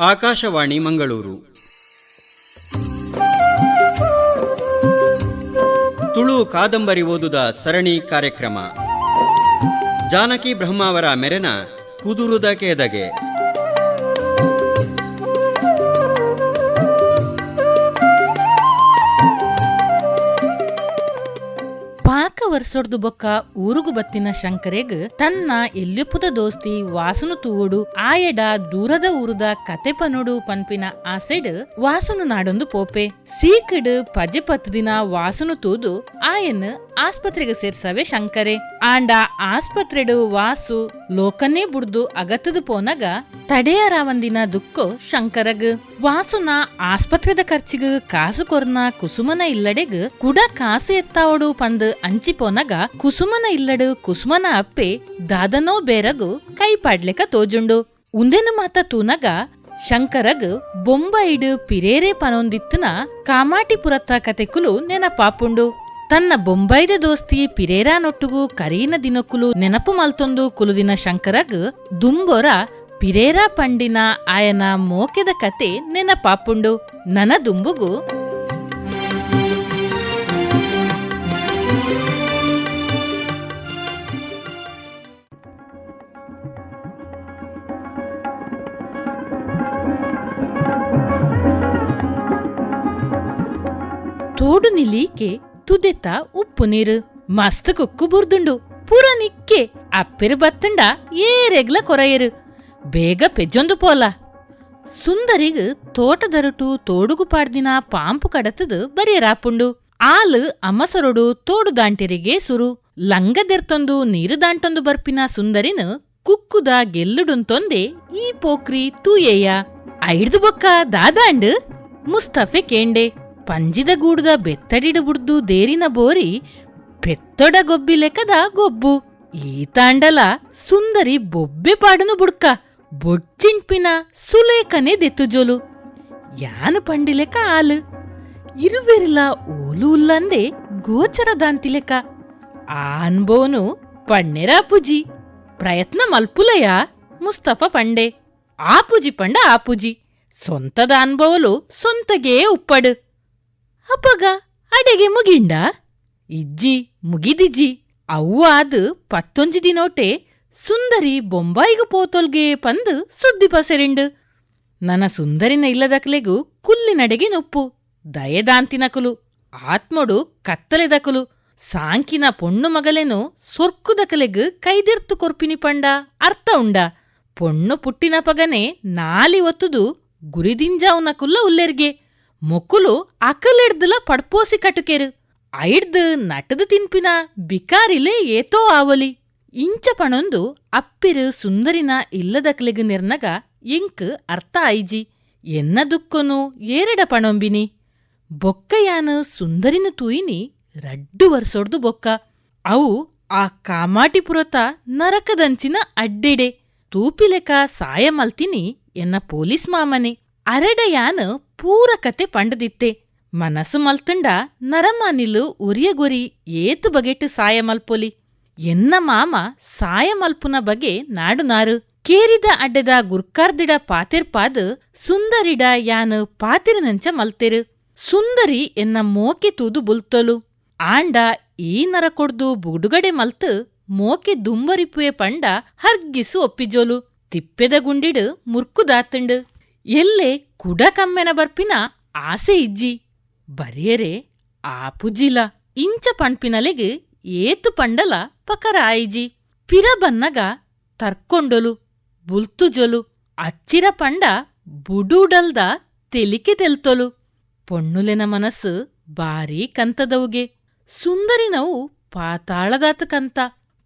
ಆಕಾಶವಾಣಿ ಮಂಗಳೂರು. ತುಳು ಕಾದಂಬರಿ ಓದುದ ಸರಣಿ ಕಾರ್ಯಕ್ರಮ. ಜಾನಕಿ ಬ್ರಹ್ಮಾವರ ಮೆರೆನ ಕುದುರುದ ಕೇದಗೆ. ಪಾಕ ವರ್ಷೊಡ್ದು ಬೊಕ್ಕ ಊರುಗು ಬತ್ತಿನ ಶಂಕರೆಗ್ ತನ್ನ ಎಲ್ಲಿಪುದ ದೋಸ್ತಿ ವಾಸುನು ತೂವೊಡು ಆಯಡ ದೂರದ ಊರುದ ಕತೆ ಪನುಡು ಪನ್ಪಿನ ಆಸೆಡ್ ವಾಸುನು ನಾಡೊಂದು ಪೋಪೆ. ಸೀಕಡ್ ಪಜೆ ಪತ್ ದಿನ ವಾಸುನು ತೂದು ಆಯನ್ ಆಸ್ಪತ್ರೆಗೆ ಸೇರ್ಸವೆ ಶಂಕರೆ. ಆಂಡ ಆಸ್ಪತ್ರೆಡು ವಾಸು ಲೋಕನೇ ಬುಡ್ದು ಅಗತದ ಪೋನಗ ತಡೆಯರ ಒಂದಿನ ದುಕ್ಕು ಶಂಕರಗ್. ವಾಸುನ ಆಸ್ಪತ್ರೆದ ಖರ್ಚಿಗ್ ಕಾಸು ಕೊರ್ನ ಕುಸುಮನ ಇಲ್ಲಡೆಗ್ ಕುಡ ಕಾಸು ಎತ್ತಾವಡು ಪಂದ್ ಅಂಚಿಪೋನಗ ಕುಸುಮನ ಇಲ್ಲಡು ಕುಸುಮನ ಅಪ್ಪೆ ದಾದನೋ ಬೇರಗು ಕೈ ಪಾಡ್ಲೆಕ ತೋಜುಂಡು. ಉಂದೆನ ಮಾತ ತೂನಗ ಶಂಕರಗ್ ಬೊಂಬೈಡ್ ಪಿರೇರೆ ಪನೊಂದಿತ್ತನ ಕಾಮಾಟಿಪುರತ್ತ ಕತೆಕುಲು ನೆನಪಾಪುಂಡು. ತನ್ನ ಬೊಂಬೈದ ದೋಸ್ತಿ ಪಿರೇರಾ ನೊಟ್ಟುಗು ಕರೀನ ದಿನಕ್ಕುಲು ನೆನಪು ಮಲ್ತೊಂದು ಕುಲುದಿನ ಶಂಕರಗ್ ದುಂಬೊರ ಪಿರೇರಾ ಪಂಡಿನ ಆಯನ ಮೋಕೆದ ಕತೆ ನೆನಪಾಪುಂಡು. ನನ ದುಂಬುಗು. ತೋಡು ನಿಲೀಕೆ ತುದೆತ ಉಪ್ಪು ನೀರು ಮಸ್ತ್ ಕುಕ್ಕು ಬುರ್ದುಂಡು, ಪೂರ ನಿಕ್ಕೆ ಅಪ್ಪಿರು ಬತ್ತಂಡ ಏರೆಗ್ಲ ಕೊರೆಯರು, ಬೇಗ ಪೆಜ್ಜೊಂದು ಪೋಲ. ಸುಂದರಿಗ್ ತೋಟದರುಟು ತೋಡುಗು ಪಾಡ್ದಿನ ಪಾಂಪು ಕಡತದು ಬರಿಯರಾಪುಂಡು. ಆಲ್ ಅಮಸರುಡು ತೋಡು ದಾಂಟಿರಿಗೆ ಸುರು ಲಂಗದೆರ್ತೊಂದು ನೀರು ದಾಂಟೊಂದು ಬರ್ಪಿನ ಸುಂದರಿನ ಕುಕ್ಕುದ ಗೆಲ್ಲುಡುಂತೊಂದೆ ಈ ಪೋಕ್ರಿ ತೂಯೇಯ. ಐಡ್ದು ಬೊಕ್ಕ ದಾದಾಂಡ್ ಮುಸ್ತಫೆ ಕೇಂಡೆ. ಪಂಜಿದ ಗೂಡುದ ಬೆತ್ತಡಿಡು ಬುಡ್ದು ದೇರಿನ ಬೋರಿ ಪೆತ್ತೊಡ ಗೊಬ್ಬಿ ಲೆಕ್ಕದ ಗೊಬ್ಬು. ಈ ತಾಂಡಲ ಸುಂದರಿ ಬೊಬ್ಬೆ ಪಾಡನು ಬುಡ್ಕ ಬೊಡ್ಚಿಂಪಿನ ಸುಲೇಖನೆ ದೆತ್ತುಜೋಲು ಯಾನು ಪಂಡಿಲೆಕ ಆಲು? ಇರುವೆರಿಲ ಓಲು ಉಲ್ಲಂದೆ ಗೋಚರ ದಾಂತಿಲೆಕ ಆನ್ಬೋನು ಪಣ್ಣೆರ ಪುಜಿ, ಪ್ರಯತ್ನ ಮಲ್ಪುಲಯ ಮುಸ್ತಫ ಪಂಡೆ. ಆಪುಜಿ ಪಂಡ ಆಪುಜಿ ಸೊಂತದ ಅನ್ಭವಲು ಸೊಂತಗೇ ಉಪ್ಪಡು. ಅಪ್ಪಗ? ಅಡೆಗೆ ಮುಗಿಂಡ? ಇಜ್ಜಿ, ಮುಗಿದಿಜ್ಜಿ. ಅವು ಆದ್ ಪತ್ತೊಂಜಿ ದಿನೋಟೆ ಸುಂದರಿ ಬೊಂಬಾಯಿಗು ಪೋತೊಲ್ಗೆ ಪಂದು ಸುದ್ದಿ ಪಸೆರಿಂಡು. ನನ ಸುಂದರಿನ ಇಲ್ಲದಕಲೆಗು ಕುಲ್ಲಿನಡೆಗೆ ನೊಪ್ಪು ದಯದಾಂತಿನಕುಲು ಆತ್ಮೊಡು ಕತ್ತಲೆದಕುಲು ಸಾಂಕಿನ ಪೊಣ್ಣು ಮಗಲೆನು ಸೊರ್ಕುದಕಲೆಗ್ ಕೈದಿರ್ತು ಕೊರ್ಪಿನಿ ಪಂಡ, ಅರ್ಥ ಉಂಡ. ಪೊಣ್ಣು ಪುಟ್ಟಿನ ಪಗನೆ ನಾಲಿ ಒತ್ತುದು ಗುರಿದಿಂಜಾವುನಕುಲ್ಲ ಉಲ್ಲೆರ್ಗೆ. ಮೊಕ್ಕುಲು ಅಕಲೆಡ್ದಲ ಪಡ್ಪೋಸಿ ಕಟುಕೆರು. ఐడ్దు ನಟದು ತಿನ್ಪಿನ ಬಿಕಾರಿಲೆ ಏತೋ ಆವಲಿ. ಇಂಚ ಪಣೊಂದು ಅಪ್ಪಿರು ಸುಂದರಿನ ಇಲ್ಲದಕ್ಲೆಗ್ ನಿರ್ನಗ ಇಂಕ್ ಅರ್ಥ ಐಜಿ ಎನ್ನ ದುಕ್ಕೊನು ಏರೆಡ ಪಣೊಂಬಿನಿ. ಬೊಕ್ಕಯಾನು ಸುಂದರಿನ ತೂಯಿನಿ ರಡ್ಡು ವರ್ಷೊಡ್ದು ಬೊಕ್ಕ. ಅವು ಆ ಕಾಮಾಟಿ ಪುರತ ನರಕದಂಚಿನ ಅಡ್ಡೆಡೆ. ತೂಪಿಲೆಕ ಸಾಯ ಮಲ್ತಿನಿ ಎನ್ನ ಪೊಲೀಸ್ ಮಾಮನೆ. ಅರಡಯಾನು ಪೂರ ಪಂಡದಿತ್ತೆ. ಮನಸ್ಸು ಮಲ್ತುಂಡ ನರಮಾನಿಲು ಉರಿಯಗೊರಿ ಏತು ಬಗೆಟ್ಟು ಸಾಯ ಮಲ್ಪೊಲಿ. ಎನ್ನ ಮಾಮ ಸಾಯ ಮಲ್ಪುನ ಬಗೆ ನಾಡುನಾರು ಕೇರಿದ ಅಡ್ಡೆದ ಗುರ್ಕಾರ್ದಿಡ ಪಾತಿರ್ಪಾದ್ ಸುಂದರಿಡ ಯಾನು ಪಾತಿರನಂಚ ಮಲ್ತೆರು. ಸುಂದರಿ ಎನ್ನ ಮೋಕೆ ತೂದು ಬುಲ್ತೊಲು. ಆಂಡ ಈ ನರ ಕೊಡ್ದು ಬುಡುಗಡೆ ಮಲ್ತು ಮೋಕೆ ದುಂಬರಿಪುವೆ ಪಂಡ ಹರ್ಗಿಸು ಒಪ್ಪಿಜೋಲು. ತಿಪ್ಪೆದ ಗುಂಡಿಡು ಮುರ್ಕುದಾತುಂಡು. ಎಲ್ಲೆ ಕುಡಕಮ್ಮೆನ ಬರ್ಪಿನ ಆಸೆ ಇಜ್ಜಿ. ಬರಿಯರೆ, ಆಪುಜಿಲ, ಇಂಚ ಪಂಪಿನಲೆಗೆ ಏತು ಪಂಡಲ ಪಕರ ಆಯಿಜಿ ಪಿರ ಬನ್ನಗ ತರ್ಕೊಂಡೊಲು, ಬುಲ್ತುಜೊಲು, ಅಚ್ಚಿರ ಪಂಡ ಬುಡೂಡಲ್ದ ತೆಲಿಕೆ ತೆಲ್ತೊಲು. ಪೊಣ್ಣುಲೆನ ಮನಸ್ಸು ಬಾರಿ ಕಂತದವುಗೆ. ಸುಂದರಿನವು ಪಾತಾಳದಾತ ಕಂತ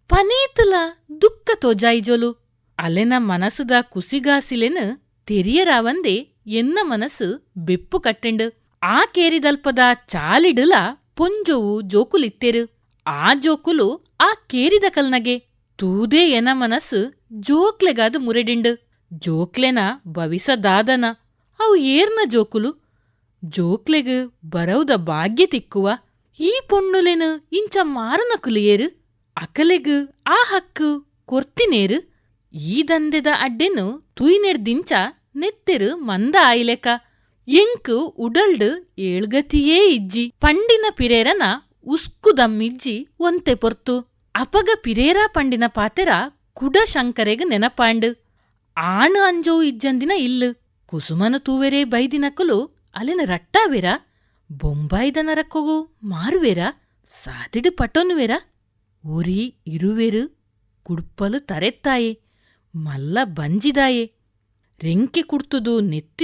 ಪನೀತಲ ದುಃಖ ತೋಜಾಯಿಜೊಲು. ಅಲೆನ ಮನಸ್ಸುದ ಕುಸಿಗಾಸಿಲೆನ್ ತೆರಿಯರಾವಂದೆ ಎನ್ನ ಮನಸ್ಸು ಬಿಪ್ಪು ಕಟ್ಟೆಂಡು. ಆ ಕೇರಿದಲ್ಪದ ಚಾಲಿಡುಲ ಪೊಂಜೊವು ಜೋಕುಲಿತ್ತೆರು. ಆ ಜೋಕುಲು ಆ ಕೇರಿದ ಕಲ್ನಗೆ ತೂದೇ ಎನ ಮನಸ್ಸು ಜೋಕ್ಲೆಗಾದು ಮುರೆಡಿಂಡು. ಜೋಕ್ಲೆನ ಭವಿಸದಾದನ ಅವು ಏರ್ನ ಜೋಕುಲು. ಜೋಕ್ಲೆಗ್ ಬರೌದ ಭಾಗ್ಯ ತಿಕ್ಕುವ. ಈ ಪೊಣ್ಣುಲೆನು ಇಂಚ ಮಾರನ ಕುಲಿಯೇರು. ಅಕಲೆಗ್ ಆ ಹಕ್ಕು ಕೊರ್ತಿನೇರು. ಈ ದಂದೆದ ಅಡ್ಡೆನು ತುಯ್ನೆಡ್ದಿಂಚ ನೆತ್ತೆರು ಮಂದ ಆಯ್ಲೆಕ. ಇಂಕು ಉಡಲ್ಡ್ ಏಳ್ಗತಿಯೇ ಇಜ್ಜಿ. ಪಂಡಿನ ಪಿರೇರನ ಉಸ್ಕು ದಮ್ಮಿಜ್ಜಿ ಒಂತೆ ಪೊರ್ತು. ಅಪಗ ಪಿರೇರ ಪಂಡಿನ ಪಾತೆರ ಕುಡ ಶಂಕರೆಗ ನೆನಪಾಂಡ್. ಆಣು ಅಂಜೋ ಇಜ್ಜಂದಿನ ಇಲ್ಲು. ಕುಸುಮನ ತೂವೆರೆ ಬೈದಿನಕುಲು ಅಲೆನ ರಟ್ಟಾವೆರ ಬೊಂಬಾಯ್ದ ನರಕ್ಕೊಗು ಮಾರುವೆರ ಸಾದಿಡು ಪಟೊನ್ವೆರ ಊರಿ ಇರುವೆರು ಕುಡ್ಪಲು ತರೆತ್ತಾಯೆ. ಮಲ್ಲ ಬಂಜಿದಾಯೆ. ರೆಂಕೆ ಕುಡ್ತುದು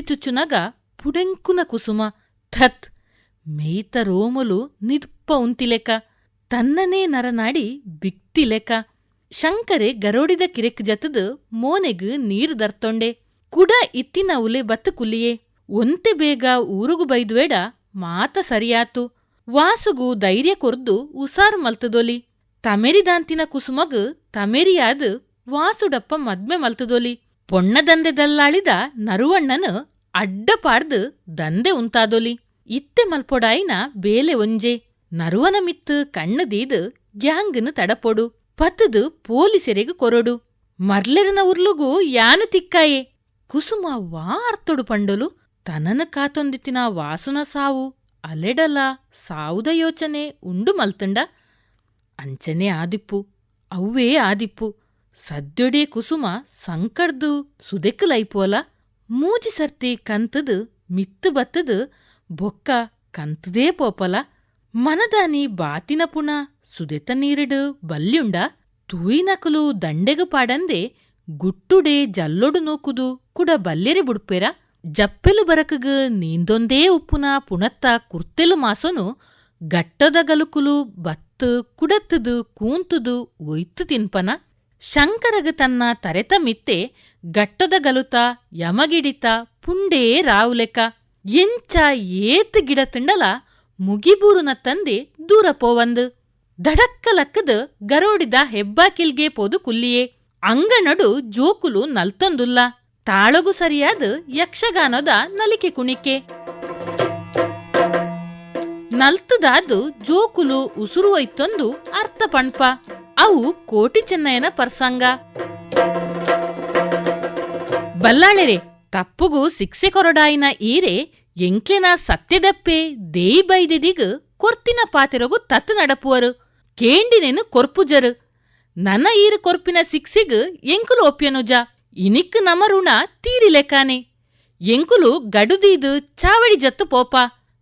ತುಚ್ಚುನಗ ಪುಡೆಂಕುನ ಕುಸುಮ. ಥತ್! ಮೇಯ್ತ ರೋಮಲು ನಿದ್ಪ ಉಂತಿಲೆಕ. ತನ್ನನೇ ನರನಾಡಿ ಬಿಕ್ತಿಲೆಕ. ಶಂಕರೆ ಗರೋಡಿದ ಕಿರೆಕ್ ಜತದು ಮೋನೆಗ್ ನೀರು ದರ್ತೊಂಡೆ. ಕುಡ ಇತ್ತಿನ ಉಲೆ ಬತ್ತು ಕುಲಿಯೆ ಒಂತೆ ಬೇಗ ಊರುಗು ಬೈದ್ವೇಡ ಮಾತ ಸರಿಯಾತು. ವಾಸುಗು ಧೈರ್ಯ ಕೊರ್ದು ಉಸಾರು ಮಲ್ತದೊಲಿ. ತಮೆರಿದಾಂತಿನ ಕುಸುಮಗ್ ತಮೆರಿಯಾದ್ ವಾಸುಡಪ್ಪ ಮದ್ಮೆ ಮಲ್ತದೊಲಿ. ಪೊಣ್ಣದಂದೆ ದಲ್ಲಾಳಿದ ನರುವಣ್ಣನು ಅಡ್ಡ ಪಾಡ್ದು ದಂದೆ ಉಂತಾದೊಲಿ. ಇತ್ತೆ ಮಲ್ಪೊಡಾಯಿನ ಬೇಲೆ ಒಂಜೆ. ನರುವನ ಮಿತ್ತು ಕಣ್ಣು ದೀದು ಗ್ಯಾಂಗನು ತಡಪೊಡು. ಪತ್ತದು ಪೊಲೀಸರಿಗೆ ಕೊರಡು. ಮರ್ಲೆರನ ಉರ್ಲುಗು ಯಾನು ತಿಕ್ಕಾಯೆ. ಕುಸುಮ ವಾ ಅರ್ತೊಡು ಪಂಡೊಲು ತನನ ಕಾತೊಂದಿತ್ತಿನ ವಾಸುನ ಸಾವು ಅಲೆಡಲ ಸಾವುದ ಯೋಚನೆ ಉಂಡು ಮಲ್ತಂಡ. ಅಂಚನೆ ಆದಿಪ್ಪು, ಅವ್ವೇ ಆದಿಪ್ಪು. ಸದ್ಯೊಡೆ ಕುಸುಮ ಸಂಕಡ್ದು ಸುದೆಕ್ಕಲೈಪೋಲ ಮೂಜಿ ಸರ್ತಿ ಕಂತದು ಮಿತ್ತು ಬತ್ತದು, ಬೊಕ್ಕ ಕಂತದೇ ಪೋಪಲ, ಮನದಾನಿ ಬಾತಿನ ಪುಣ ಸುದೆತ ನೀರಿಡು ಬಲ್ಯುಂಡ ತೂಯಿನಕಲು ದಂಡೆಗು ಪಾಡಂದೆ ಗುಟ್ಟುಡೆ ಜಲ್ಲೊಡು ನೋಕುದು ಕೂಡ ಬಲ್ಲೆರೆ ಬುಡ್ಪೆರ, ಜಪ್ಪೆಲು ಬರಕಗ ನೀಂದೊಂದೇ ಉಪ್ಪುನ ಪುಣತ್ತ ಕುರ್ತೆಲು ಮಾಸನು ಗಟ್ಟದ ಗಲುಕುಲು ಬತ್ತು ಕುಡತ್ತದು ಕೂಂತುದು ಒಯ್ತು ತಿನ್ಪನ. ಶಂಕರಗ ತನ್ನ ತರೆತ ಮಿತ್ತೆ ಗಟ್ಟದ ಗಲುತ ಯಮಗಿಡಿತ ಪುಂಡೇ ರಾವುಲೆಕ ಎಂಚ ಏತ್ ಗಿಡ ತಿಂಡಲ ಮುಗಿಬೂರುನ ತಂದೆ ದೂರ ಪೋವಂದು. ದಡಕ್ಕಲಕ್ಕದ ಗರೋಡಿದ ಹೆಬ್ಬಾಕಿಲ್ಗೆ ಪೋದು ಕುಲ್ಲಿಯೇ. ಅಂಗನಡು ಜೋಕುಲು ನಲ್ತೊಂದುಲ್ಲ. ತಾಳಗು ಸರಿಯಾದ ಯಕ್ಷಗಾನದ ನಲಿಕೆ ಕುಣಿಕೆ. ನಲ್ತದಾದು ಜೋಕುಲು ಉಸುರು ಒಯ್ತೊಂದು ಅರ್ಥ ಪಣ್ಪ. ಅವು ಕೋಟಿ ಚೆನ್ನಯ್ಯನ ಪರ್ಸಂಗ. ಬಲ್ಲಾಳೆರೆ, ತಪ್ಪುಗು ಶಿಕ್ಷೆ ಕೊರಡಾಯಿನ ಈರೆ, ಎಂಕ್ಲೆನ ಸತ್ಯದಪ್ಪೆ ದೇಯಿ ಬೈದಿದಿಗ್ ಕೊರ್ತಿನ ಪಾತಿರಗು ತತ್ ನಡಪುವರು. ಕೇಂಡಿನೇನು ಕೊರ್ಪುಜರು. ನನ್ನ ಈರು ಕೊರ್ಪಿನ ಸಿಕ್ಸಿಗ್ ಎಂಕುಲು ಒಪ್ಯನುಜ. ಇನಿಕ್ ನಮ ಋಣ ತೀರಿಲೆಕಾನೆ. ಎಂಕುಲು ಗಡುದೀದು ಚಾವಡಿ ಜತ್ತು ಪೋಪ.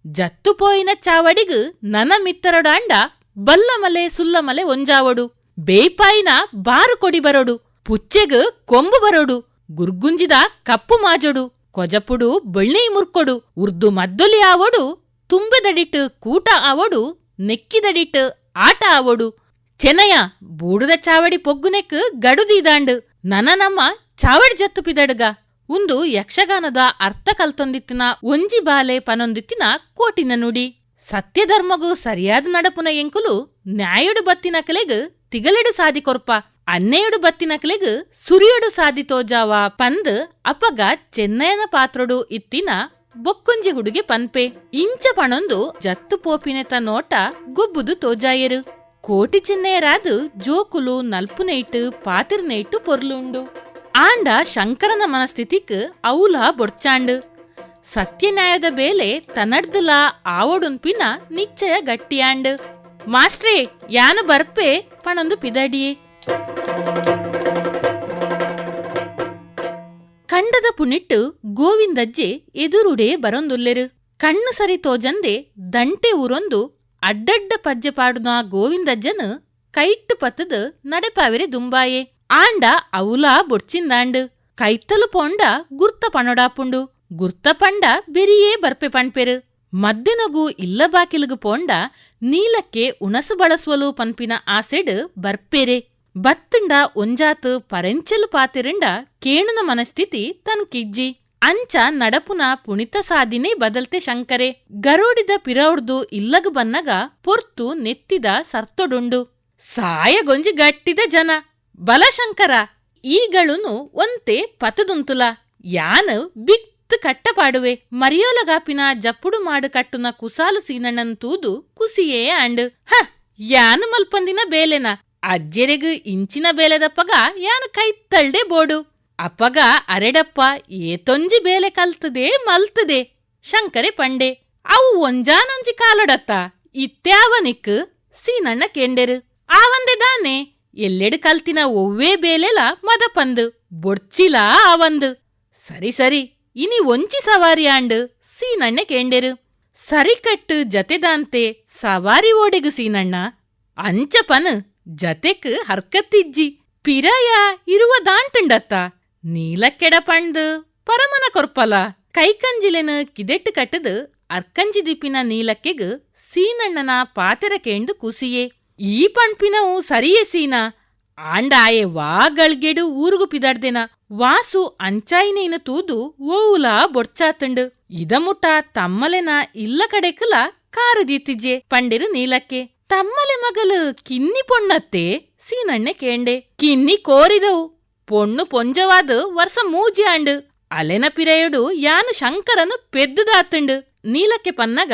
ಜತ್ತು ಪೋಯಿನ ಚಾವಡಿಗ್ ನನ ಮಿತ್ತರಡಾಂಡ ಬಲ್ಲಮಲೆ ಸುಲ್ಲಮಲೆ ಒಂಜಾವಡು. ಬೇಯ್ಪಾಯಿನ ಬಾರು ಕೊಡಿ ಬರೋಡು, ಪುಚ್ಚೆಗ ಕೊಂಬು ಬರೋಡು, ಗುರ್ಗುಂಜಿದ ಕಪ್ಪು ಮಾಜೊಡು, ಕೊಜಪುಡು ಬಳ್ಳಿ ಮುರ್ಕೊಡು, ಉರ್ದು ಮದ್ದೊಲಿ ಆವಡು, ತುಂಬೆದಡಿಟ್ ಕೂಟ ಆವೋಡು, ನೆಕ್ಕಿದಡಿಟ್ ಆಟ ಆವೋಡು. ಚೆನ್ನಯ ಬೂಡದ ಚಾವಡಿ ಪೊಗ್ಗುನೆಕ್ ಗಡುದೀದಾಂಡ್ ನನ ನಮ್ಮ ಚಾವಡಿ ಜತ್ತುಪಿದಡ್ಗ ಉಂದು ಯಕ್ಷಗಾನದ ಅರ್ಥ ಕಲ್ತೊಂದಿತ್ತಿನ ಒಂಜಿ ಬಾಲೆ ಪನೊಂದಿತ್ತಿನ ಕೋಟಿನ ನುಡಿ. ಸತ್ಯಧರ್ಮಗೂ ಸರಿಯಾದ ನಡಪುನ ಎಂಕುಲು ನ್ಯಾಯುಡು ಬತ್ತಿನ ಕಲೆಗ್ ತಿಗಲೆಡು ಸಾದಿ ಕೊರ್ಪ, ಅನ್ನೆಯಡು ಬತ್ತಿನ ಕಲೆಗ್ ಸುರಿಯಡು ಸಾದಿ ತೋಜಾವ ಪಂದ್, ಅಪಗ ಚೆನ್ನಯ್ಯನ ಪಾತ್ರಡು ಇತ್ತಿನ ಬೊಕ್ಕುಂಜಿ ಹುಡುಗಿ ಪನ್ಪೆ. ಇಂಚ ಪಣೊಂದು ಜತ್ತು ಪೋಪಿನೆತ ನೋಟ ಗುಬ್ಬುದು ತೋಜಾಯರು. ಕೋಟಿ ಚಿನ್ನೆಯರಾದು ಜೋಕುಲು ನಲ್ಪುನೈಟ್ ಪಾತಿರ್ನೈಟು ಪೊರ್ಲುಂಡು. ಆಂಡ ಶಂಕರನ ಮನಸ್ಥಿತಿಕ್ ಔಲ ಬೊಡ್ಚಾಂಡ್. ಸತ್ಯನ್ಯಾಯದ ಬೇಲೆ ತನ್ನಡ್ದಲ ಆವಡುನ್ಪಿನ ನಿಶ್ಚಯ ಗಟ್ಟಿಯಾಂಡ್. ಮಾಸ್ಟ್ರೇ, ಯಾನು ಬರ್ಪೆ? ಪಣೊಂದು ಪಿದಡಿಯೇ. ಕಂಡದ ಪುನಿಟ್ಟು ಗೋವಿಂದಜ್ಜೆ ಎದುರುಡೆ ಬರೊಂದುಲ್ಲೆರು. ಕಣ್ಣು ಸರಿ ತೋಜಂದೆ ದಂಟೆ ಊರೊಂದು ಅಡ್ಡಡ್ಡ ಪಜ್ಜೆ ಪಾಡುನ ಗೋವಿಂದಜ್ಜನು ಕೈಟ್ಟು ಪತ್ತದು ನಡೆಪಾವಿರೆ ದುಂಬಾಯೆ. ಆಂಡ ಅವುಲಾ ಬೊಡ್ಚಿಂದಾಂಡು. ಕೈತ್ತಲು ಪೋಂಡ ಗುರ್ತ ಪಣೊಡಾಪುಂಡು. ಗುರ್ತ ಪಂಡ ಬೆರಿಯೇ ಬರ್ಪೆ ಪಣ್ಪೆರು. ಮದ್ದೆನಗು ಇಲ್ಲ ಬಾಕಿಲುಗು ಪೋಂಡ ನೀಲಕ್ಕೆ ಉಣಸು ಬಳಸುವಲು ಪನ್ಪಿನ ಆಸೆಡ್ ಬರ್ಪೆರೆ. ಬತ್ತಂಡ ಒಂಜಾತ್ ಪರೆಂಚಲು ಪಾತಿರಂಡ ಕೇಣುನ ಮನಸ್ಥಿತಿ ತನ್ ಕಿಜ್ಜಿ. ಅಂಚ ನಡಪುನ ಪುಣಿತ ಸಾದಿನೇ ಬದಲ್ತೆ ಶಂಕರೆ. ಗರೋಡಿದ ಪಿರೌಡ್ದು ಇಲ್ಲಗ ಬನ್ನಗ ಪೊರ್ತು ನೆತ್ತಿದ ಸರ್ತೊಡುಂಡು. ಸಾಯಗೊಂಜಿ ಗಟ್ಟಿದ ಜನ. ಬಲಶಂಕರ, ಈಗಳುನು ಒಂತೆ ಪತದುಂತುಲ. ಯಾನು ಬಿತ್ತು ಕಟ್ಟಪಾಡುವೆ ಮರಿಯೋಲಗಾಪಿನ ಜಪ್ಪುಡು ಮಾಡು ಕಟ್ಟುನ ಕುಸಾಲು ಸೀನಣ್ಣನ್ ತೂದು ಕುಸಿಯೇ ಅಂಡ್ ಹ, ಯಾನು ಮಲ್ಪಂದಿನ ಬೇಲೆನ? ಅಜ್ಜೆರೆಗ್ ಇಂಚಿನ ಬೇಲೆದಪ್ಪಗ ಯಾನು ಕೈ ತಳ್ದೆ ಬೋಡು. ಅಪ್ಪಗ ಅರೆಡಪ್ಪ ಏತೊಂಜಿ ಬೇಲೆ ಕಲ್ತದೆ, ಮಲ್ತದೆ. ಶಂಕರೆ ಪಂಡೆ, ಅವು ಒಂಜಾನೊಂಜಿ ಕಾಲೊಡತ್ತ? ಇತ್ಯಾವನಿಕ್ ಸೀನಣ್ಣ ಕೆಂಡೆರು. ಆವಂದೆ ದಾನೆ, ಎಲ್ಲೆಡು ಕಲ್ತಿನ ಒವ್ವೇ ಬೇಲೆಲ ಮದಪಂದು. ಬೊಡ್ಚಿಲ ಆವಂದು ಸರಿ ಸರಿ ಒಂಚಿ ಸವಾರಿ ಆಂಡು ಸೀನಣ್ಣೆ ಕೆಂಡೆರು. ಸರಿಕಟ್ಟು ಜತೆದಾಂತೆ ಸವಾರಿ ಓಡೆಗು ಸೀನಣ್ಣ. ಅಂಚಪನ್ ಜತೆಕ್ ಹರ್ಕತ್ತಿಜ್ಜಿ. ಪಿರಾಯ ಇರುವ ದಾಂಟುಂಡತ್ತ. ನೀಲಕ್ಕೆಡ ಪಂಡು ಪರಮನ ಕೊರ್ಪಲ. ಕೈಕಂಜಿಲೆನ್ ಕಿದೆಟ್ಟು ಕಟ್ಟದು ಅರ್ಕಂಜಿ ದಿಪ್ಪಿನ ನೀಲಕ್ಕೆಗ್ ಸೀನಣ್ಣನ ಪಾತೆರ ಕೇಂಡು ಕುಸಿಯೆ. ಈ ಪಣ್ಪಿನವು ಸರಿಯೇ ಸೀನ. ಆಂಡಾಯೆ ವಾಗಳ್ಗೆಡು ಊರುಗು ಪಿದಾಡ್ದೆನ. ವಾಸು ಅಂಚಾಯಿನೇನ ತೂದು ಓವುಲ ಬೊಡ್ಚಾತಂಡು. ಇದ ಮುಟ ತಮ್ಮಲೆನ ಇಲ್ಲ ಕಡೆಕಲ ದೀತಿಜೆ ಪಂಡಿರು ನೀಲಕ್ಕೆ. ತಮ್ಮಲೆ ಮಗಲು ಕಿನ್ನಿ ಪೊಣ್ಣತ್ತೆ ಸೀನಣ್ಣೆ ಕೇಂಡೆ. ಕಿನ್ನಿ ಕೋರಿದವು ಪೊಣ್ಣು ಪೊಂಜವಾದ ವರ್ಷ ಮೂಜಿ ಆಂಡು. ಅಲೆನ ಪಿರೆಯಡು ಯಾನು ಶಂಕರನು ಪೆದ್ದುದಾತಂಡು. ನೀಲಕ್ಕೆ ಪನ್ನಗ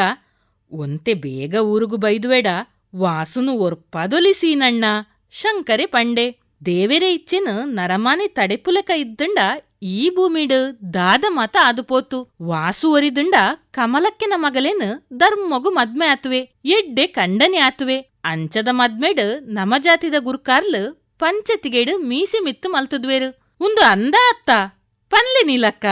ಒಂತೆ ಬೇಗ ಊರುಗು ಬೈದುವೆಡ. ವಾಸುನು ಒರ್ಪದೊಲಿ ಸೀನಣ್ಣ. ಶಂಕರೆ ಪಂಡೆ, ದೇವೆರೆ ಇಚ್ಚಿನ ನರಮಾನಿ ತಡೆಪುಲಕ ಇದ್ದಂಡ ಈ ಭೂಮಿಡು ದಾದ ಮತ ಆದುಪೋತು ವಾಸು ಒರಿದುಂಡ ಕಮಲಕ್ಕಿನ ಮಗಲೇನು ಧರ್ಮಗು ಮದ್ಮೆ ಆತುವೆ, ಎಡ್ಡೆ ಕಂಡನೆ ಆತುವೆ. ಅಂಚದ ಮದ್ಮೆಡು ನಮ ಜಾತಿದ ಗುರ್ಕಾರ್ಲು ಪಂಚತಿಗೇಡು ಮೀಸಿ ಮಿತ್ತು ಮಲ್ತುದ್ವೇರು. ಒಂದು ಅಂದ ಅತ್ತ, ಪನ್ಲಿ ನೀಲಕ್ಕ?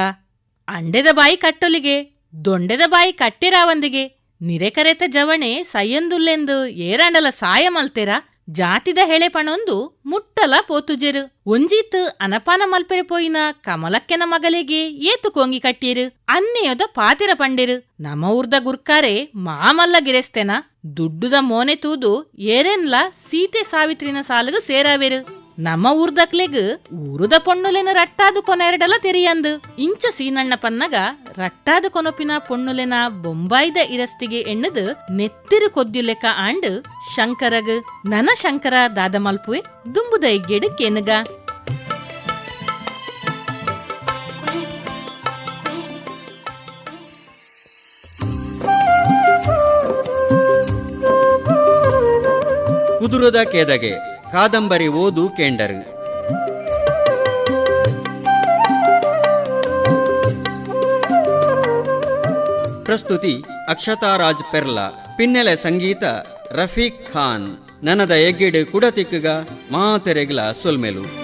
ಅಂಡೆದ ಬಾಯಿ ಕಟ್ಟೊಲಿಗೆ, ದೊಂಡೆದ ಬಾಯಿ ಕಟ್ಟಿರಾವಂದಿಗೆ. ನಿರೆಕರೆತ ಜವಣೆ ಸಯ್ಯಂದುಲ್ಲೆಂದು ಏರಾಂಡಲ ಸಾಯ ಮಲ್ತೆರ? ಜಾತಿದ ಹೆಳೆ ಪಣೊಂದು ಮುಟ್ಟಲ ಪೋತುಜೆರು ಒಂಜೀತ್ ಅನಪಾನ ಮಲ್ಪೆರೆ ಪೋಯಿನ ಕಮಲಕ್ಕೆನ ಮಗಲಿಗೆ ಏತು ಕೊಂಗಿ ಕಟ್ಟಿರು. ಅನ್ನೆಯದ ಪಾತಿರ ಪಂಡೆರು. ನಮ ಊರ್ದ ಗುರ್ಕಾರೆ ಮಾಮಲ್ಲ ಗಿರೆಸ್ತೆನ. ದುಡ್ಡುದ ಮೋನೆ ತೂದು ಏರೆನ್ಲ ಸೀತೆ ಸಾವಿತ್ರಿನ ಸಾಲಗು ಸೇರಾವೆರು. ನಮ್ಮ ಊರ್ದಕ್ಲೆಗ್ ಊರುದ ಪೊಣ್ಣುಲೆನ ರಟ್ಟಾದು ಕೊನೆರಡಲ ತೆರಿಯಂದು. ಇಂಚ ಸೀನಣ್ಣ ಪನ್ನಗ ರಟ್ಟಾದು ಕೊನಪಿನ ಪೊಣ್ಣುಲೆನ ಬೊಂಬಾಯಿದ ಇರಸ್ತಿಗೆ ಎಣ್ಣದು ನೆತ್ತಿರು ಕೊದ್ಯುಲೆಕ ಆಂಡ್ ಶಂಕರಗ್ ನನ ಶಂಕರ ದಾದ ಮಲ್ಪುವೆ ದುಂಬುದ ಇಗ್ಗೆಡು ಕೆನಗ. ಕುದುರದ ಕೆದಗೆ ಕಾದಂಬರಿ ಓದು ಕೇಂಡರು. ಪ್ರಸ್ತುತಿ ಅಕ್ಷತಾರಾಜ್ ಪೆರ್ಲಾ. ಪಿನ್ನೆಲೆ ಸಂಗೀತ ರಫೀಕ್ ಖಾನ್. ನನದ ಎಗ್ಗಿಡು ಕುಡತಿಕ್ಕುಗ ಮಾತೆರೆಗ್ಲ ಸೊಲ್ಮೆಲು.